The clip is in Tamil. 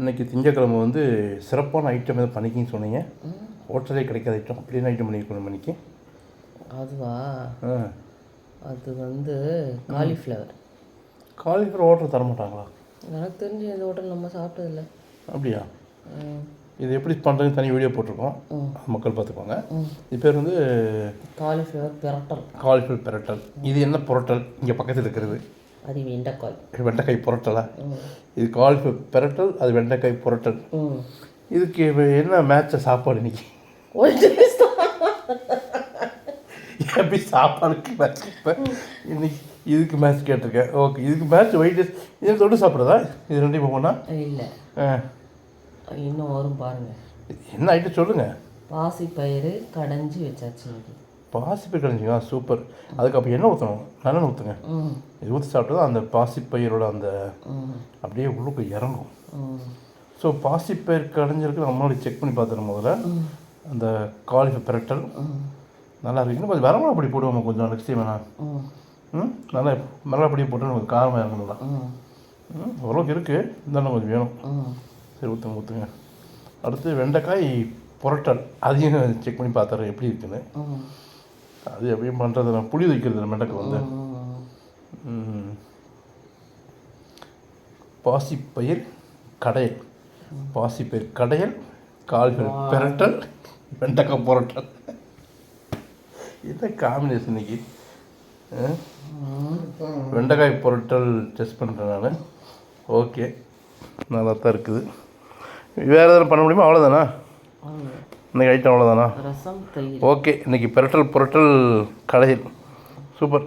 இன்னைக்கு திங்கக்கிழமை வந்து சிறப்பான ஐட்டம் எதாவது பண்ணிக்கின்னு சொன்னீங்க. ஹோட்டலே கிடைக்காத ஐட்டம் அப்படின்னு ஐட்டம் பண்ணிக்கணும் மணிக்கு அதுவா? அது வந்து காலிஃப்ளவர் காலிஃப்ளவர் ஹோட்டல் தர மாட்டாங்களா எனக்கு தெரிஞ்சு இந்த ஹோட்டல் நம்ம சாப்பிட்டதில்ல. அப்படியா? இது எப்படி பண்ணுறது தனி வீடியோ போட்டிருக்கோம். மக்கள் பார்த்துக்கோங்க. இது பேர் வந்து காலிஃப்ளவர் பிரட்டல். காலிஃப்ளவர் பிரட்டல். இது என்ன புரட்டல்? இங்கே பக்கத்தில் இருக்கிறது. அது வெண்டைக்காய். வெண்டைக்காய் புரட்டலா? இது காலிஃப்ளவர் பிரட்டல் அது வெண்டைக்காய் புரட்டல். இதுக்கு என்ன மேட்ச சாப்பாடு இன்னைக்கு? எப்படி சாப்பாடுக்கு மேட்ச் இப்போ? இன்னைக்கு இதுக்கு மேட்ச் கேட்டிருக்கேன். ஓகே இதுக்கு மேட்ச் ஒயிட் ரைஸ் இதை தொட்டு சாப்பிட்றதா? இது ரெண்டையும் போனா இல்லை. ஆ. இன்னும் வரும் பாருங்க. என்ன ஐட்டம் சொல்லுங்கள் பாசி பயிறு கடைஞ்சி வச்சாச்சு பாசிப்பயிர் கழிஞ்சிங்க சூப்பர். அதுக்கு அப்போ என்ன ஊற்றணும் நல்லெண்ணெய் ஊற்றுங்க இது ஊற்றி சாப்பிட்டா அந்த பாசிப்பயிரோட அந்த அப்படியே உள்ளுக்கு இறங்கும். ஸோ பாசிப்பயிர் கடைஞ்சிருக்கு நம்மளோட செக் பண்ணி பார்த்துறோம் முதல்ல. அந்த காலிஃபை பிரட்டல். நல்லா இருக்கு. இன்னும் கொஞ்சம் வரமா அப்படி போடுவோம் கொஞ்சம் நெக்ஸ்ட் டைம் வேணா. ம். நல்லா மிளகா அப்படியே போட்டு நமக்கு காரமாக இறங்கணும் தான். ம். ம் ஓரளவுக்கு இருக்குது இருந்தாலும் கொஞ்சம் வேணும். சரி ஊற்றுங்க ஊற்றுங்க அடுத்து வெண்டைக்காய் புரட்டல். அதையும் செக் பண்ணி பார்த்துறேன் எப்படி இருக்குன்னு. அது எப்படியும் பண்ணுறது நான் புளி வைக்கிறது வெண்டைக்காய் வந்து. பாசிப்பயிர் கடையல். பாசிப்பயிர் கடையல் கால்கள் பிரட்டல் வெண்டைக்காய் புரட்டல். என்ன காம்பினேஷன் இன்னைக்கு? வெண்டைக்காய் புரட்டல் டெஸ்ட் பண்ணுறேன் நான். ஓகே நல்லா தான் இருக்குது. வேறு எதாவது பண்ண முடியுமா? அவ்வளோதானா இன்னைக்கு ஐட்டம் அவ்வளோதானா ஓகே இன்னைக்கு பிரட்டல் புரட்டல் கடையில். சூப்பர்.